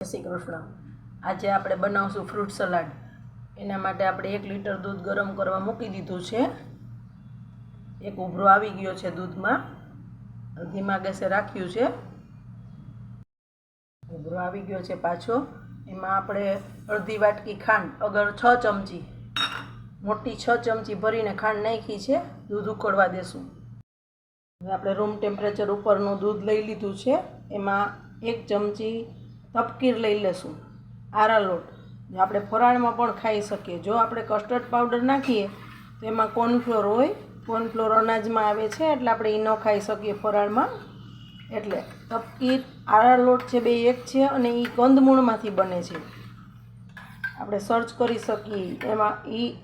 શ્રી કૃષ્ણ. આજે આપણે બનાવશું ફ્રૂટ સલાડ એના માટે આપણે એક લીટર દૂધ ગરમ કરવા મૂકી દીધું છે. એક ઉભરો આવી ગયો છે દૂધમાં. ધીમા ગેસે રાખ્યું છે. ઉભરો આવી ગયો છે પાછો. એમાં આપણે અડધી વાટકી ખાંડ, અગર છ ચમચી, મોટી છ ચમચી ભરીને ખાંડ નાખી છે. દૂધ ઉકળવા દેશું. હવે આપણે રૂમ ટેમ્પરેચર ઉપરનું દૂધ લઈ લીધું છે. એમાં એક ચમચી તપકીર લઈ લેશું. આરાલોટ જે આપણે ફરાળમાં પણ ખાઈ શકીએ. જો આપણે કસ્ટર્ડ પાવડર નાખીએ, તો એમાં કોર્નફ્લોર હોય. કોર્નફ્લોર અનાજમાં આવે છે, એટલે આપણે એ ન ખાઈ શકીએ ફરાળમાં એટલે તપકીર આરાલોટ છે બે એક છે અને એ કંદમૂળમાંથી બને છે. આપણે સર્ચ કરી શકીએ. એમાં એ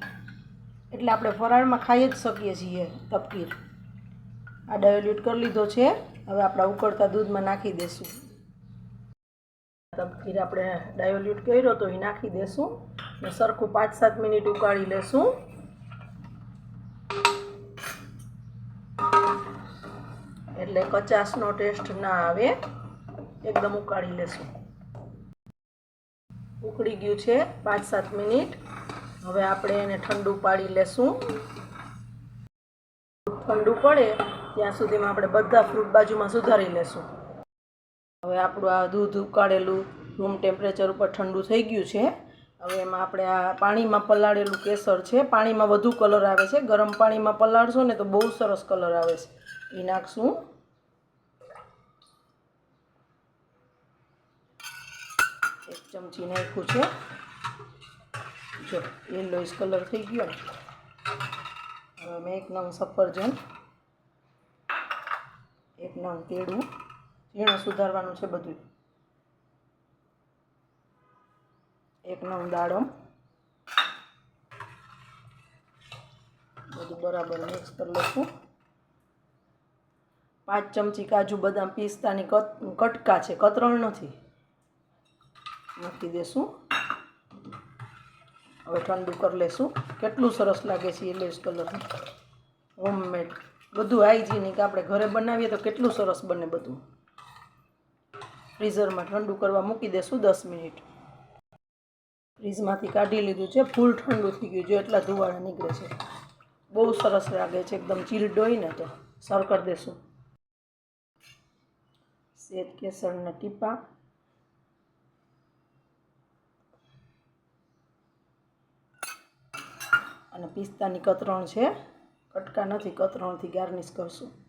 એટલે આપણે ફરાળમાં ખાઈ જ શકીએ છીએ તપકીર. આ ડાયોલ્યુટ કરી લીધો છે. હવે આપણા ઉકળતા દૂધમાં નાખી દેશું. તપકીર આપણે ડાયોલ્યુટ કર્યો તો એ નાખી દેશું ને સરખું પાંચ સાત મિનિટ ઉકાળી લેશું. એટલે કચાસનો ટેસ્ટ ના આવે, એકદમ ઉકાળી લેશું. ઉકળી ગયું છે પાંચ સાત મિનિટ. હવે આપણે એને ઠંડુ પાડી લેશું. ઠંડુ પડે ત્યાં સુધીમાં આપણે બધા ફ્રૂટ બાજુમાં સુધારી લેશું. હવે આપણું આ દૂધ ઉકાળેલું રૂમ ટેમ્પરેચર ઉપર ઠંડુ થઈ ગયું છે. હવે એમાં આપણે આ પાણીમાં પલાળેલું કેસર છે. પાણીમાં વધુ કલર આવે છે. ગરમ પાણીમાં પલાળશો ને તો બહુ સરસ કલર આવે છે. એ નાખશું. એક ચમચી નાખ્યું છે. જો યલોઈશ કલર થઈ ગયો. હવે મેં એક નંગ સફરજન, એક નંગ કેળું ઝીણું સુધારવાનું છે બધું. એક નવ દાડો. બધું બરાબર મિક્સ કરી લઈશું. પાંચ ચમચી કાજુ બદામ પિસ્તાની કટકા છે, કતરણ નથી. નાખી દેશું. હવે ઠંડુ કરી લેશું. કેટલું સરસ લાગે છે યલોઈશ કલરનું હોમમેડ બધું હાઇજીનિક આપણે ઘરે બનાવીએ તો કેટલું સરસ બને બધું. ફ્રીઝરમાં ઠંડુ કરવા મૂકી દેશું દસ મિનિટ. ફ્રીઝમાંથી કાઢી લીધું છે, ફૂલ ઠંડુ થઈ ગયું છે, એટલા ધુવાળા નીકળે છે. બહુ સરસ લાગે છે, એકદમ ચીલ્ડ ડોઈને તો સર કરી દેશું. શેત કેસરના ટીપા. અને પિસ્તાની કતરણ છે, કટકા નથી, કતરણથી ગાર્નિશ કરશું.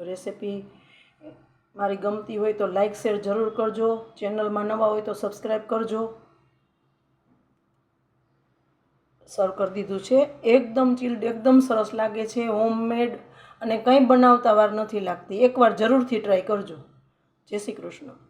જો રેસિપી મારી ગમતી હોય તો લાઇક શેર જરૂર કરજો. ચેનલમાં નવા હોય તો સબસ્ક્રાઈબ કરજો. સર્વ કરી દીધું છે. એકદમ ચીલ્ડ એકદમ સરસ લાગે છે. હોમમેડ અને કંઈ બનાવતા વાર નથી લાગતી. એકવાર જરૂરથી ટ્રાય કરજો. જય શ્રી કૃષ્ણ.